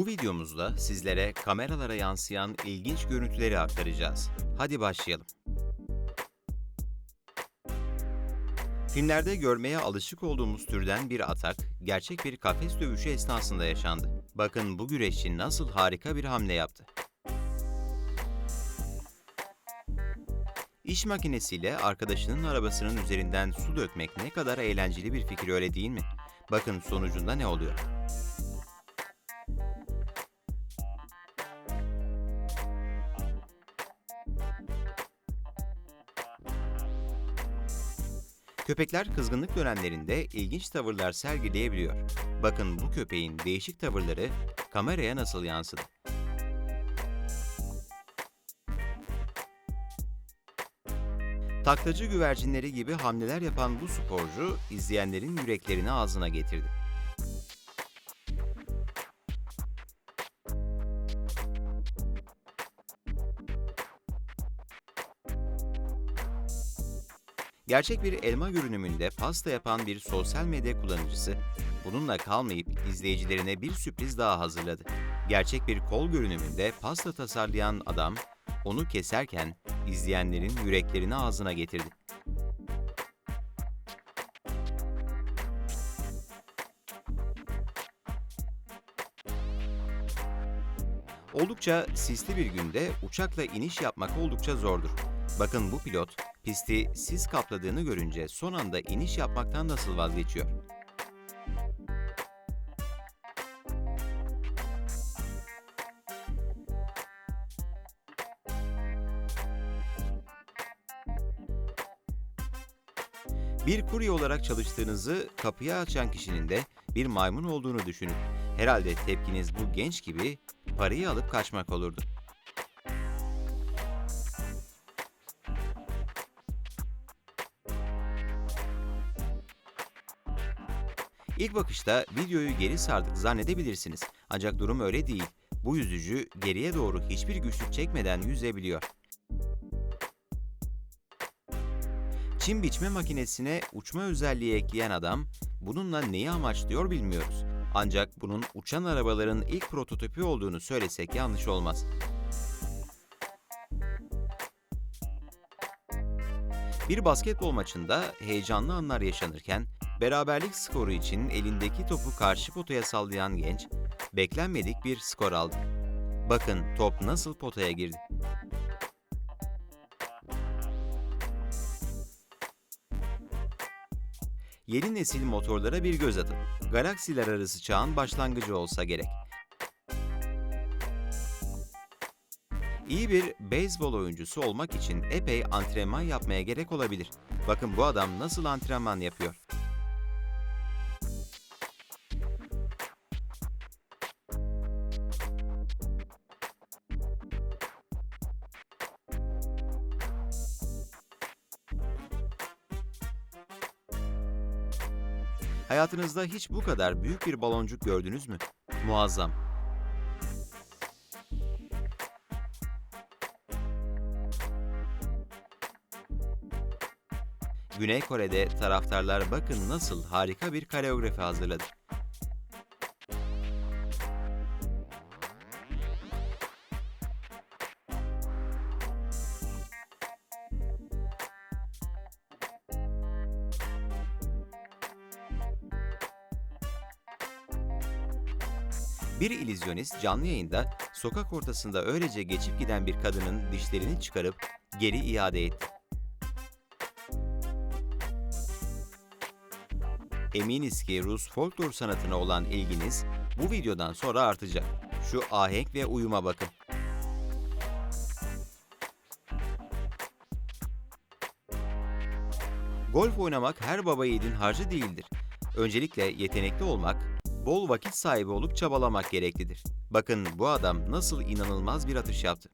Bu videomuzda sizlere kameralara yansıyan ilginç görüntüleri aktaracağız. Hadi başlayalım. Filmlerde görmeye alışık olduğumuz türden bir atak, gerçek bir kafes dövüşü esnasında yaşandı. Bakın bu güreşçi nasıl harika bir hamle yaptı. İş makinesiyle arkadaşının arabasının üzerinden su dökmek ne kadar eğlenceli bir fikir öyle değil mi? Bakın sonucunda ne oluyor. Köpekler kızgınlık dönemlerinde ilginç tavırlar sergileyebiliyor. Bakın bu köpeğin değişik tavırları kameraya nasıl yansıdı. Taklacı güvercinleri gibi hamleler yapan bu sporcu izleyenlerin yüreklerini ağzına getirdi. Gerçek bir elma görünümünde pasta yapan bir sosyal medya kullanıcısı bununla kalmayıp izleyicilerine bir sürpriz daha hazırladı. Gerçek bir kol görünümünde pasta tasarlayan adam onu keserken izleyenlerin yüreklerini ağzına getirdi. Oldukça sisli bir günde uçakla iniş yapmak oldukça zordur. Bakın bu pilot pisti sis kapladığını görünce son anda iniş yapmaktan nasıl vazgeçiyor? Bir kurye olarak çalıştığınızı kapıyı açan kişinin de bir maymun olduğunu düşünün. Herhalde tepkiniz bu genç gibi parayı alıp kaçmak olurdu. İlk bakışta videoyu geri sardık zannedebilirsiniz. Ancak durum öyle değil. Bu yüzücü geriye doğru hiçbir güçlük çekmeden yüzebiliyor. Çim biçme makinesine uçma özelliği ekleyen adam bununla neyi amaçlıyor bilmiyoruz. Ancak bunun uçan arabaların ilk prototipi olduğunu söylesek yanlış olmaz. Bir basketbol maçında heyecanlı anlar yaşanırken beraberlik skoru için elindeki topu karşı potaya sallayan genç beklenmedik bir skor aldı. Bakın top nasıl potaya girdi. Yeni nesil motorlara bir göz atın. Galaksiler arası çağın başlangıcı olsa gerek. İyi bir beyzbol oyuncusu olmak için epey antrenman yapmaya gerek olabilir. Bakın bu adam nasıl antrenman yapıyor. Hayatınızda hiç bu kadar büyük bir baloncuk gördünüz mü? Muazzam. Güney Kore'de taraftarlar bakın nasıl harika bir koreografi hazırladı. Bir illüzyonist canlı yayında sokak ortasında öylece geçip giden bir kadının dişlerini çıkarıp geri iade etti. Eminiz ki Rus folklor sanatına olan ilginiz bu videodan sonra artacak. Şu ahenk ve uyuma bakın. Golf oynamak her baba yiğidin harcı değildir. Öncelikle yetenekli olmak, bol vakit sahibi olup çabalamak gereklidir. Bakın bu adam nasıl inanılmaz bir atış yaptı.